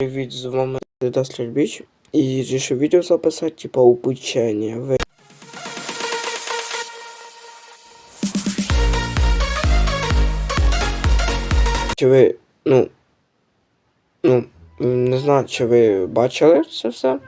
Привіт, з вами Даслер Біч. І рішив відео записати, типа обучення. Ви... Чи ви, ну, ну, не знаю, чи ви бачили це все.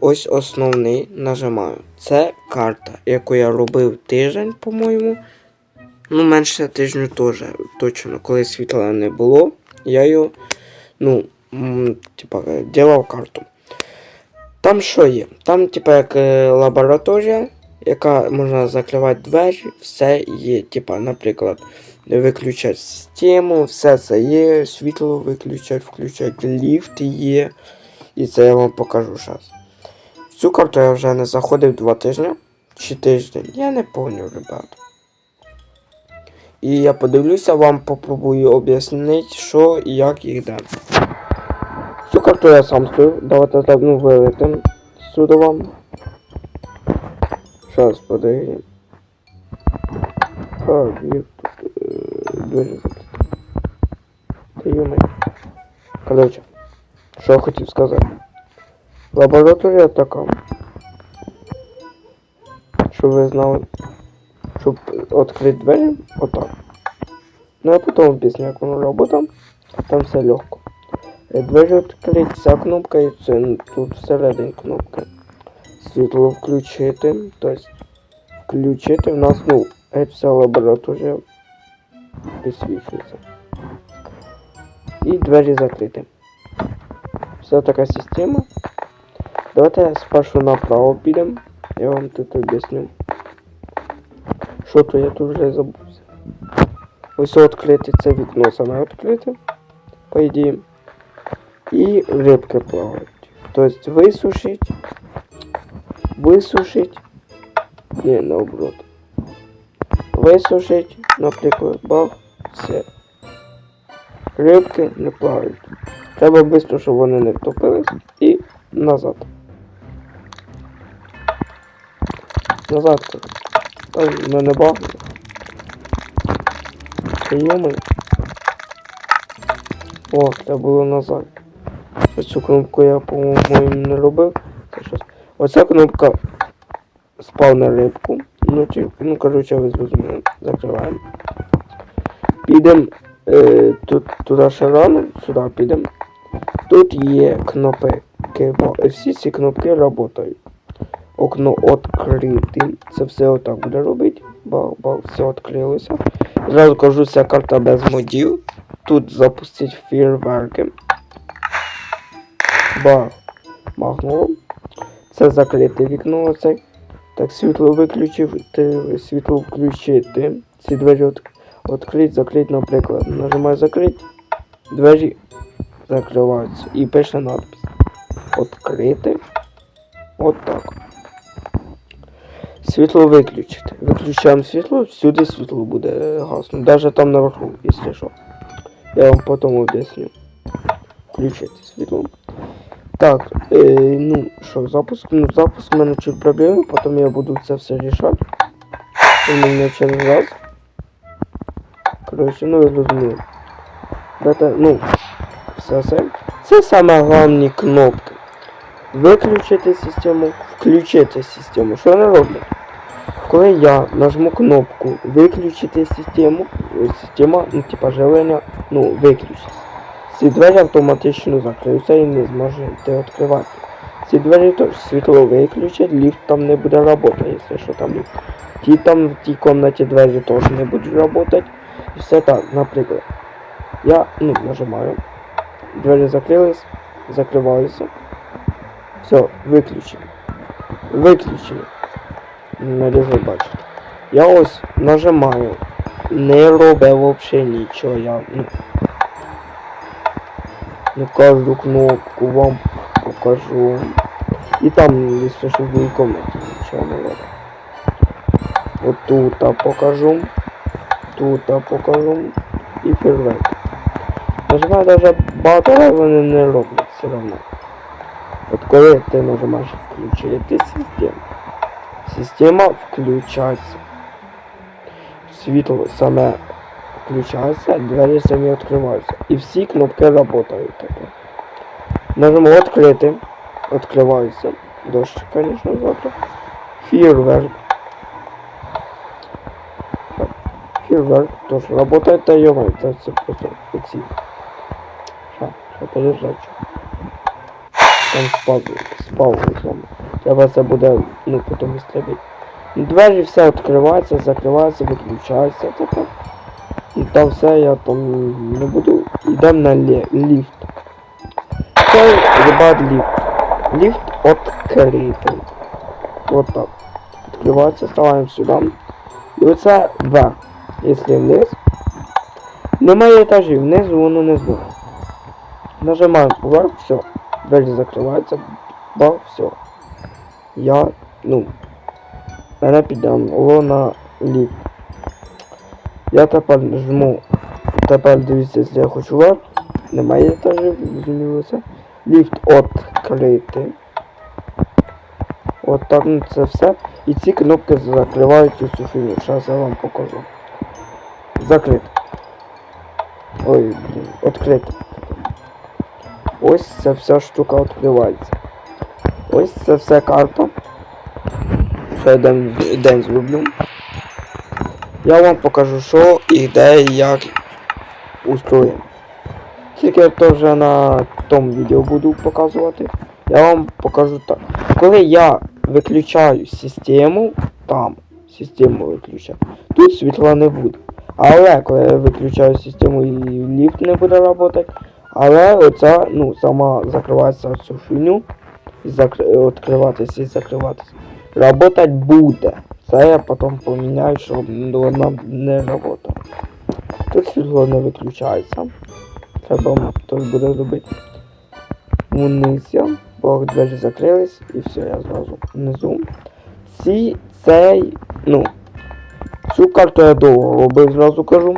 Ось основний нажимаю. Це карта, яку я робив тиждень, по-моєму. Ну, менше тижню теж, точно, коли світла не було, я його, ну, типа, е, ділав карту. Там що є? Там, типа, як е, лабораторія, яка можна закривати двері, все є. Типа, наприклад, виключати систему, все це є, світло виключати, включати ліфт є. І це я вам покажу зараз. В цю карту я вже не заходив два тижні чи тиждень. Я не пам'ятаю, ребят. І я подивлюся, вам попробую об'яснити, що і як і де. Цю карту я сам стою. Давайте ну вилетим сюди вам. Зараз подивимо. Так, є тут е, двері. Та йоми. Короче, що я хотів сказати. Лабораторія така. Щоб ви знали. Щоб відкрити двері, отак. Ну а потім об'ясню, як воно робить. Там все легко. Е, Двері відкрити, ця кнопка і це ну, тут всередині кнопка. Світло включити. Тобто включити в нас, ну, геть вся лабораторія підсвічується. І двері закриті. Все така система. Давайте спершу направо підемо. Я вам тут об'ясню. Що то я тут вже забувся. Ось відкрите це вікно саме відкрите. По ідеї. І рибки плавають. Тобто висушить, висушить, ні, наоборот. Висушить, наприклад, бах, все. Рибки не плавають. Треба швидко, щоб вони не втопились і назад. Назад в мене багато. Прийоми. О, треба було назад. Ось Цю кнопку я, по-моєму, не робив. Оця кнопка спавна рибку. Ну, чи, ну коротше, ви зрозуміли. Закриваємо. Підемо е, тут, туди ще рано, сюди підемо. Тут є кнопки. Всі ці кнопки працюють. Окно відкрите. Це все отак буде робити. Бах-бах, все відкрилося. Зразу кажу, ця карта без модів. Тут запустить фейерверки. Бах. Махнуло. Це закрите вікно оце. Так, світло виключити, світло включити. Ці двері відкрити, закрити, наприклад. Нажимаю закрити. Двері закриваються. І пише надпис. Відкрити. От так. Світло виключити. Виключаємо світло, всюди світло буде гасно. Даже там наверху, якщо що. Я вам потім об'ясню. Включити світло. Так, е, ну що, запуск? Ну, запуск у мене чуть проблеми, потім я буду це все рішати. У мене через раз. Коротше, ну ви зрозуміли. Дата, ну, все це. Це саме головні кнопки. Виключити систему, включити систему. Що вони роблять? Коли я нажму кнопку виключити систему, е, система, ну, типа живлення, ну, виключиться. Ці двері автоматично закриються і не зможете відкривати. Ці двері теж світло виключать, ліфт там не буде працювати, якщо що там ліфт. Ті там в тій кімнаті двері теж не будуть працювати. І все так, наприклад. Я ну, нажимаю. Двері закрились, закриваються. Все, виключено. Виключено. Нарізно бачите. Я ось нажимаю. Не робив взагалі нічого. Я ну, на каждую кнопку вам покажу. И там, если что, в другой комнате ничего не надо. Вот тут а покажу. Тут а покажу. І фейерверк. Нажимаю даже багато вони не роблять все равно. От коли ти нажимаєш включити систему. Система включається. Світло саме включається, двері самі відкриваються. І всі кнопки працюють тепер. Нажму відкрити. Відкривається. Дощ, звісно, завтра. Фейерверк. Так, Фейерверк тоже работает, та ё это все просто эти. Ша, ша, пережать. Там спав, спав з вами. Треба це буде, ну, потім істребити. Двері все відкриваються, закриваються, виключаються. Тепер. І там все я там не буду. Йдемо на лі- ліфт. Це ребят ліфт. Ліфт відкритий. Вот так. Відкривається, ставимо сюди. І оце вверх. Якщо вниз. Немає етажів, внизу воно не збере. Нажимаємо поверх, все. Двері закриваються, бах, все. Я, ну, мене підемо на ліфт. Я тепер жму. Тепер дивіться, якщо я хочу вверх. Немає етажів, змінилося. Ліфт відкритий. От так ну, це все. І ці кнопки закривають цю фігню. Зараз я вам покажу. Закрито. Ой, блін, відкрито. Ось ця вся штука відкривається. Ось це все карта. Ще день, день зроблю. Я вам покажу, що і де і як устроїмо. Тільки то вже на тому відео буду показувати. Я вам покажу так. Коли я виключаю систему, там систему виключаю, тут світла не буде. Але коли я виключаю систему і ліфт не буде працювати, але оця, ну, сама закривається цю фігню, і закр... відкриватися і закриватися. Работать буде. Це я потім поміняю, щоб вона не работала. Тут світло не виключається. Треба хтось буде робити. Вниз я, бо двері закрились і все, я зразу внизу. Ці цей, ну, цю карту я довго робив, зразу кажу.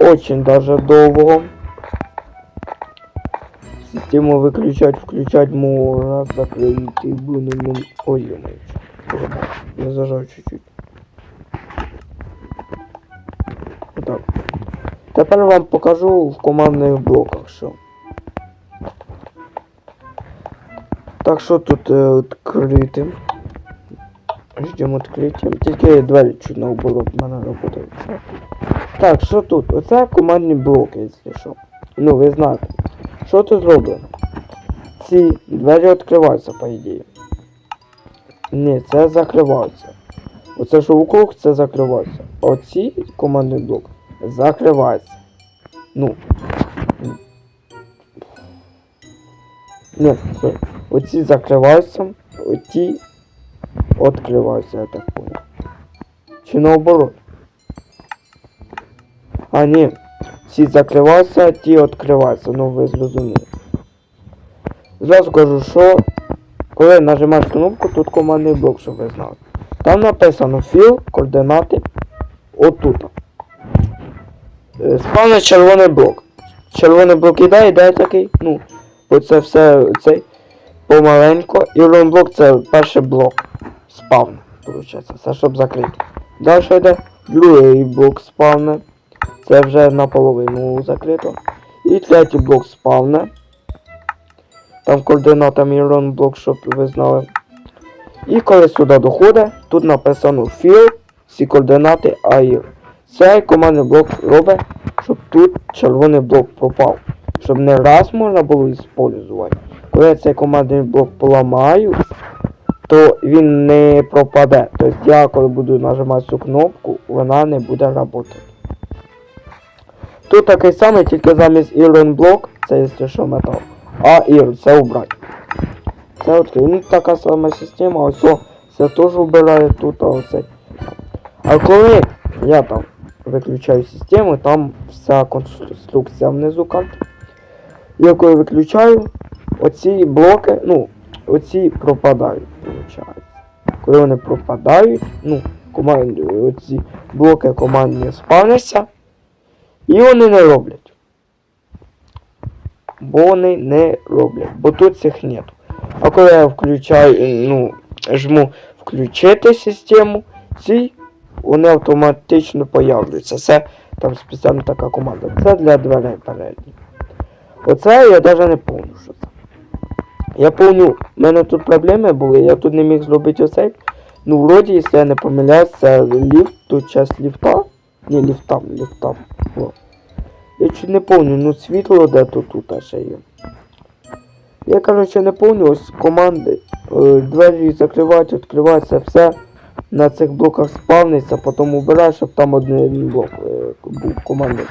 Очень даже довго. Систему выключать, включать можно, закрыть и будем... Ой, ё я зажал чуть-чуть. Так. Тепер вам покажу в командних блоках, що. Так, що тут е, відкрити? Ждемо відкриття. Тільки двері чуть наоборот в мене працюють. Так, що тут? Оце командні блоки, якщо що. Ну, ви знаєте. Що тут зроблено? Ці двері відкриваються, по ідеї. Ні, це закриваються. Оце що вокруг, це закриваються. Оці командний блок закриваються. Ну. Ні. Оці закриваються, оті відкриваються, я так понял. Чи наоборот? А, ні. Ці закриваються, ті відкриваються, ну ви зрозуміли. Зразу кажу, що коли нажимаєш кнопку, тут командний блок, щоб ви знали. Там написано філ, координати, отут. Е, Спавне червоний блок. Червоний блок іде, іде такий, ну, оце все цей помаленько. І блок це перший блок. Спавн, виходить. Це щоб закрити. Далі йде другий блок спавне. Це вже наполовину закрито. І третій блок спавне. Там координата Мірон блок, щоб ви знали. І коли сюди доходить, тут написано fill, всі координати AIR. Цей командний блок робить, щоб тут червоний блок пропав. Щоб не раз можна було використовувати. Коли цей командний блок поламаю, то він не пропаде. Тобто я коли буду нажимати цю кнопку, вона не буде працювати. Тут такий самий, тільки замість Iron Block, це якщо що метал. А Iron, це убрати. Це от ну, така сама система, о, це теж вбирає тут, а оце. А коли я там виключаю систему, там вся конструкція внизу карти. Я коли виключаю, оці блоки, ну, оці пропадають, виходить. Коли вони пропадають, ну, команді, оці блоки командні спавняться, і вони не роблять. Бо вони не роблять, бо тут цих нету. А коли я включаю, ну, жму включити систему, ці вони автоматично появляються. Це там спеціальна така команда. Це для дверей передніх. Оце я навіть не пам'ятаю, що це. Я пам'ятаю, в мене тут проблеми були, я тут не міг зробити оцей. Ну, вроді, якщо я не помиляюсь, це ліфт, тут часть ліфта. Ні, ліфтам, ліфтам. О. Я чуть не пам'ятаю, ну світло де тут тут ще є. Я, короче, не пам'ятаю, ось команди. Е, двері закривати, відкривати, все на цих блоках спавниться, потім убираєш, щоб там один блок е, був команди.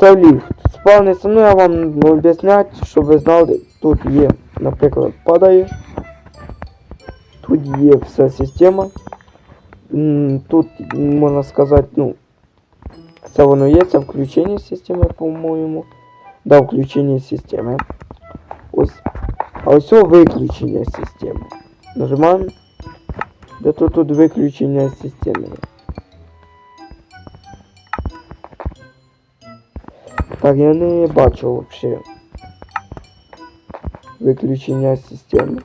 Це ліфт. Спавниться, ну я вам об'яснять, щоб ви знали, тут є, наприклад, падає. Тут є вся система. Тут, можна сказати, ну, це воно є, це включення системи, по-моєму. Да, включення системи. Ось. А ось о виключення системи. Нажимаємо. Де тут тут виключення системи. є. Так, я не бачу вообще. Виключення системи.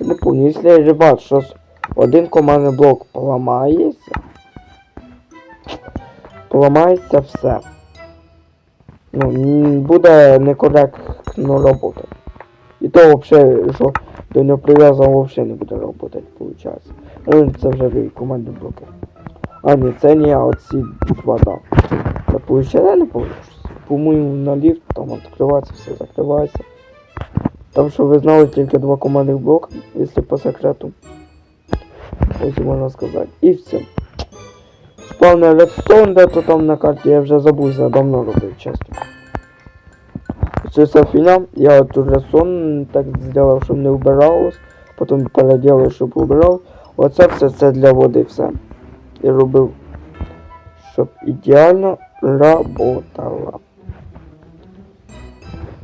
Я Не помню, якщо я бачу, що с- один командний блок поламається. Поламається все. Ну, буде некоректно роботи. І то взагалі, що до нього прив'язано взагалі не буде роботи, виходить. Ну, це вже командні блоки. А, ні, це не я, оці два, да. Це я не пам'ятаю. По-моєму, на ліфт там відкривається, все закривається. Там, що ви знали, тільки два командних блока, якщо по секрету. Ось можна сказати. І все. Спавний редстоун, де то там на карті, я вже забувся, давно робив, чесно. Це вся фігня, я тут редстоун так зробив, щоб не вбиралось, потім переділив, щоб вбирав. Оце все це для води все. І робив, щоб ідеально работало.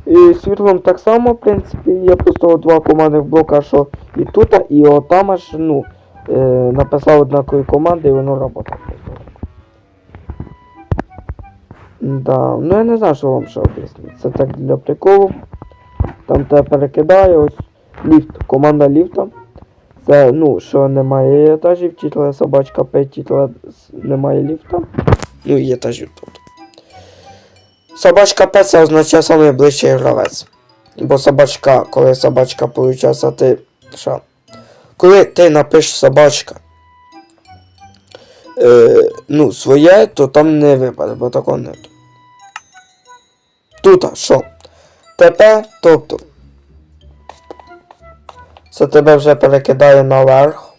І світлом так само, в принципі, є просто два командних блока, що і тут, і отам аж, ну, е, написав однакові команди і воно работає. Да, ну я не знаю, що вам ще об'яснити. Це так для приколу. Там тебе перекидає, ось ліфт, команда ліфта. Це, ну, що немає етажів, тітла собачка 5 тітла немає ліфта. Ну і етажів тут. Собачка 5 це означає найближчий гравець. Бо собачка, коли собачка получається, ти. Що? Коли ти напишеш собачка. Е, ну, своє, то там не випаде, бо такого нету. Тут, що? ТП, тобто. Це тебе вже перекидає наверх.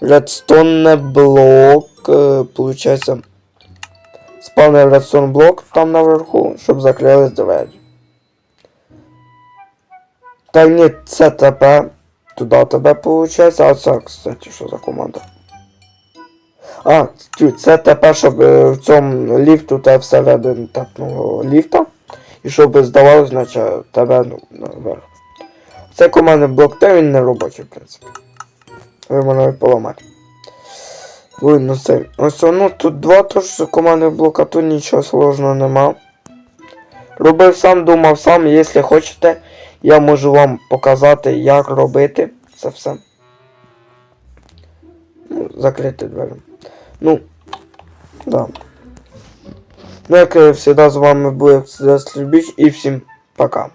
Редстонне блок. Получається. Спавний редстон блок там наверху, щоб закрились двері. Та ні, це ТП. Туди тебе получається. А це, кстати, що за команда? А, це тепер, щоб е, в цьому ліфту те всередину тапнуло ліфта. І щоб здавалося, значить тебе ну, наверх. Це командний блок, та він не робочий, в принципі. Ви мене поламати. Видно це. Ось ну тут два тож командних блока, тут нічого сложного нема. Робив сам, думав сам, якщо хочете, я можу вам показати, як робити це все. Ну, закрити двері. Ну, да. Ну, як завжди, з вами був Слюбіч і всім пока.